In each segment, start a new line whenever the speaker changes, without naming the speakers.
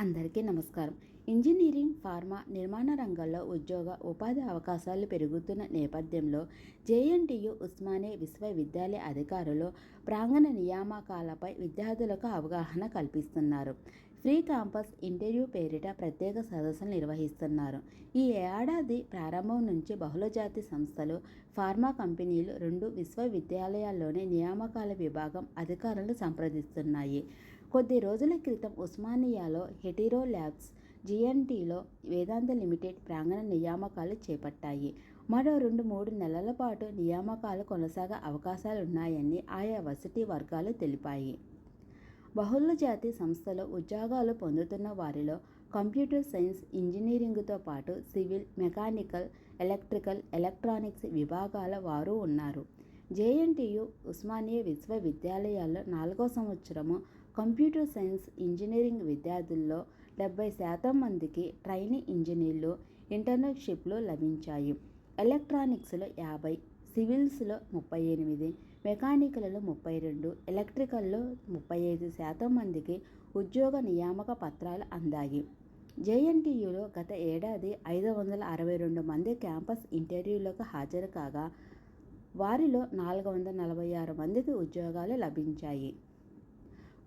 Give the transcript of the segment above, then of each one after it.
అందరికీ నమస్కారం. Engineering pharma నిర్మాణ రంగాల్లో ఉద్యోగ ఉపాధి అవకాశాలు పెరుగుతున్న నేపథ్యంలో జేఎన్టీయు ఉస్మానియా విశ్వవిద్యాలయ అధికారులు ప్రాంగణ నియామకాలపై విద్యార్థులకు అవగాహన కల్పిస్తున్నారు. ఫ్రీ క్యాంపస్ ఇంటర్వ్యూ పేరిట ప్రత్యేక సదస్సులు నిర్వహిస్తున్నారు. ఈ ఏడాది ప్రారంభం నుంచి బహుళజాతి సంస్థలు ఫార్మా కంపెనీలు రెండు విశ్వవిద్యాలయాల్లోని నియామకాల విభాగం అధికారులను సంప్రదిస్తున్నాయి. కొద్ది రోజుల క్రితం ఉస్మానియాలో హెటిరో ల్యాబ్స్ జిఎన్టీలో వేదాంత లిమిటెడ్ ప్రాంగణ నియామకాలు చేపట్టాయి. మరో రెండు మూడు నెలల పాటు నియామకాలు కొనసాగే అవకాశాలున్నాయని ఆయా వసతి వర్గాలు తెలిపాయి. బహుళజాతి సంస్థలో ఉద్యోగాలు పొందుతున్న వారిలో కంప్యూటర్ సైన్స్ ఇంజనీరింగ్తో పాటు సివిల్ మెకానికల్ ఎలక్ట్రికల్ ఎలక్ట్రానిక్స్ విభాగాల వారు ఉన్నారు. జేఎన్టీయు ఉస్మానియా విశ్వవిద్యాలయాల్లో నాలుగో సంవత్సరము కంప్యూటర్ సైన్స్ ఇంజనీరింగ్ విద్యార్థుల్లో డెబ్బై శాతం మందికి ట్రైనింగ్ ఇంజనీర్లు ఇంటర్న్షిప్లు లభించాయి. ఎలక్ట్రానిక్స్లో యాభై సివిల్స్లో ముప్పై ఎనిమిది మెకానికల్లో ముప్పై రెండు ఎలక్ట్రికల్లో ముప్పై ఐదు శాతం మందికి ఉద్యోగ నియామక పత్రాలు అందాయి. జేఎన్టీయులో గత ఏడాది ఐదు వందల అరవై రెండు మంది క్యాంపస్ ఇంటర్వ్యూలకు హాజరు కాగా వారిలో నాలుగు వందల నలభై ఆరు మందికి ఉద్యోగాలు లభించాయి.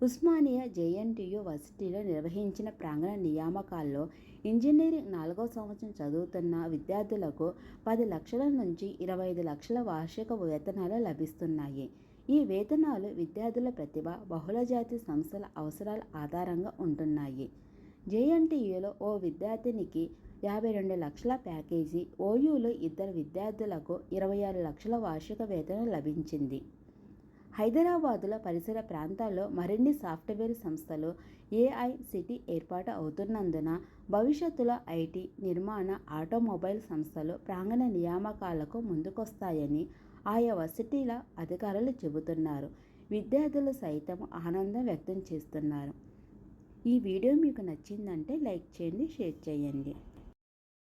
ఉస్మానియా జేఎన్టీయు వర్సిటీలో నిర్వహించిన ప్రాంగణ నియామకాల్లో ఇంజనీరింగ్ నాలుగో సంవత్సరం చదువుతున్న విద్యార్థులకు పది లక్షల నుంచి ఇరవై ఐదు లక్షల వార్షిక వేతనాలు లభిస్తున్నాయి. ఈ వేతనాలు విద్యార్థుల ప్రతిభ బహుళజాతి సంస్థల అవసరాల ఆధారంగా ఉంటున్నాయి. జేఎన్టీయులో ఓ విద్యార్థినికి యాభై రెండు లక్షల ప్యాకేజీ ఓయూలో ఇద్దరు విద్యార్థులకు ఇరవై ఆరు లక్షల వార్షిక వేతనం లభించింది. హైదరాబాదులో పరిసర ప్రాంతాల్లో మరిన్ని సాఫ్ట్వేర్ సంస్థలు ఏఐసిటి ఏర్పాటు అవుతున్నందున భవిష్యత్తులో ఐటీ నిర్మాణ ఆటోమొబైల్ సంస్థలు ప్రాంగణ నియామకాలకు ముందుకొస్తాయని ఆయా వర్సిటీల అధికారులు చెబుతున్నారు. విద్యార్థులు సైతం ఆనందం వ్యక్తం చేస్తున్నారు. ఈ వీడియో మీకు నచ్చిందంటే లైక్ చేయండి షేర్ చేయండి.